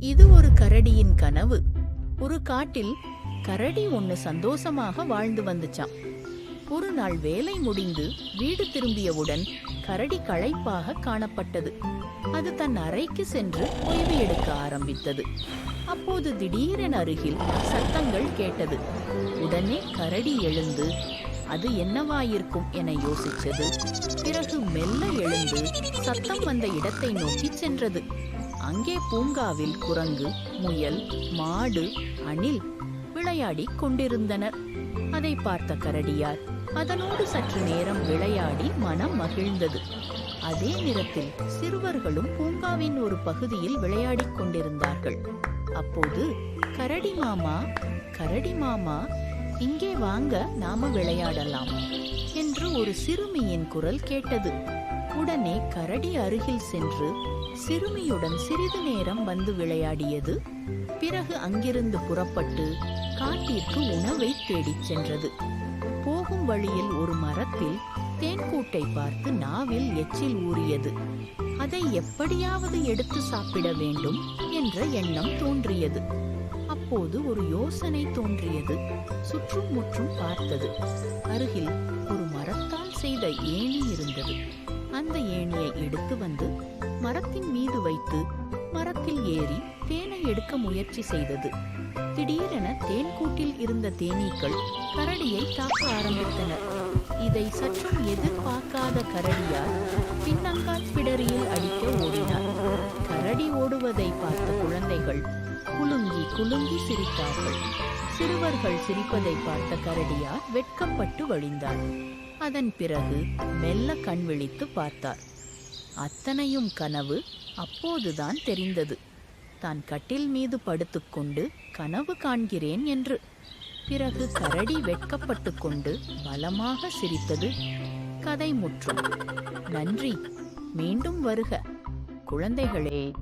இது ஒரு கரடியின் கனவு. ஒரு காட்டில் கரடி ஒன்னு சந்தோஷமாக வாழ்ந்து வந்துச்சாம். ஒரு நாள் வேலை முடிந்து வீடு திரும்பியவுடன் கரடி களைப்பாக காணப்பட்டது. அது தன் அறைக்கு சென்று ஓய்வு எடுக்க ஆரம்பித்தது. அப்போது திடீரென அருகில் சத்தங்கள் கேட்டது. உடனே கரடி எழுந்து அது என்னவாயிருக்கும்? என யோசித்தது. பிறகு மெல்ல எழுந்து சத்தம் வந்த இடத்தை நோக்கி சென்றது. அங்கே பூங்காவில் குரங்கு முயல் மாடு அணில் விளையாடிக் கொண்டிருந்தனர். அதை பார்த்த கரடியார் அதனோடு சற்று நேரம் விளையாடி மனம் மகிழ்ந்தது. அதே நேரத்தில் சிறுவர்களும் பூங்காவின் ஒரு பகுதியில் விளையாடிக் கொண்டிருந்தார்கள். அப்போது கரடி மாமா கரடி மாமா இங்கே வாங்க நாம விளையாடலாம் என்று ஒரு சிறுமியின் குரல் கேட்டது. உடனே கரடி அருகில் சென்று சிறுமியுடன் சிறிது நேரம் வந்து விளையாடியது பிறகு அங்கிருந்து புறப்பட்டு காட்டிற்கு உணவை தேடிச் சென்றது. போகும் வழியில் ஒரு மரத்தில் தேன்கூட்டை பார்த்து நாவில் எச்சில் ஊறியது. அதை எப்படியாவது எடுத்து சாப்பிட வேண்டும் என்ற எண்ணம் தோன்றியது. அப்போது ஒரு யோசனை தோன்றியது. சுற்றும் முற்றும் பார்த்தது. அருகில் ஒரு மரத்தால் செய்த ஏணி இருந்தது. அந்த ஏணியை எடுத்து வந்து மரத்தின் மீது வைத்து மரத்தில் ஏறி தேனை எடுக்க முயற்சி செய்தது. திடீரென தேன்கூட்டில் இருந்த தேனீக்கள் கரடியை தாக்க ஆரம்பித்தனர் இதை சற்றும் எதிர்பார்க்காத கரடியார் பின்னங்கால் பிடரியில் அடிக்க ஓடினார். கரடி ஓடுவதை பார்த்த குழந்தைகள் குலுங்கி குலுங்கி சிரித்தார்கள். சிறுவர்கள் சிரிப்பதை பார்த்த கரடியார் வெட்கப்பட்டு வழிந்தார். அதன் பிறகு மெல்ல கண் விழித்து பார்த்தார். அத்தனையும் கனவு அப்போதுதான் தெரிந்தது. தான் கட்டில் மீது படுத்துக்கொண்டு கனவு காண்கிறேன் என்று. பிறகு கரடி வெட்கப்பட்டு கொண்டு பலமாக சிரித்தது. கதை முற்றும். நன்றி. மீண்டும் வருக. குழந்தைகளே.